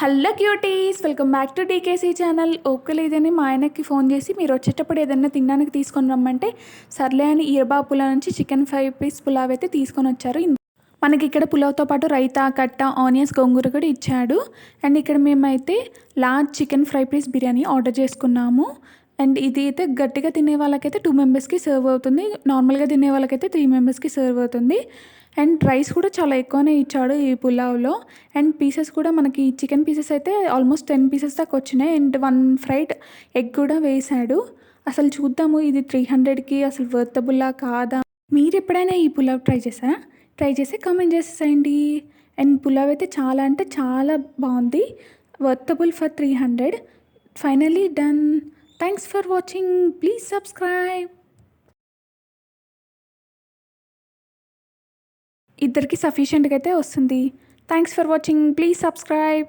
Hello cuties welcome back to DKC channel. ఒక్కలేదని మా ఆయనకి phone చేసి మీరు వచ్చేటప్పుడు ఏదైనా తినడానికి తీసుకొని రమ్మంటే సర్లే అని ఈరబాపుల నుంచి చికెన్ ఫ్రై పీస్ పులావ్ అయితే తీసుకొని వచ్చారు. మనకి ఇక్కడ పులావ్తో పాటు రైతా కట్ట ఆనియన్స్ గోంగూర కూడా ఇచ్చాడు. అండ్ ఇక్కడ మేమైతే large chicken fry piece biryani order చేసుకున్నాము. అండ్ ఇది అయితే గట్టిగా తినే వాళ్ళకైతే టూ మెంబర్స్కి సర్వ్ అవుతుంది. నార్మల్గా తినే వాళ్ళకైతే త్రీ మెంబర్స్కి సర్వ్ అవుతుంది. అండ్ రైస్ కూడా చాలా ఎక్కువనే ఇచ్చాడు ఈ పులావ్లో. అండ్ పీసెస్ కూడా మనకి చికెన్ పీసెస్ అయితే ఆల్మోస్ట్ టెన్ పీసెస్ దాకా వచ్చినాయి. అండ్ వన్ ఫ్రైడ్ ఎగ్ కూడా వేశాడు అసలు చూద్దాము ఇది త్రీ హండ్రెడ్కి అసలు వర్తబుల్లా కాదా? మీరు ఎప్పుడైనా ఈ పులావ్ ట్రై చేశారా? ట్రై చేసి కామెంట్ చేసేసేయండి. అండ్ పులావ్ అయితే చాలా అంటే చాలా బాగుంది. Worthable for three hundred finally done thanks for watching please subscribe ఇద్దరికి సఫిషియెంట్గా అయితే వస్తుంది. Thanks for watching please subscribe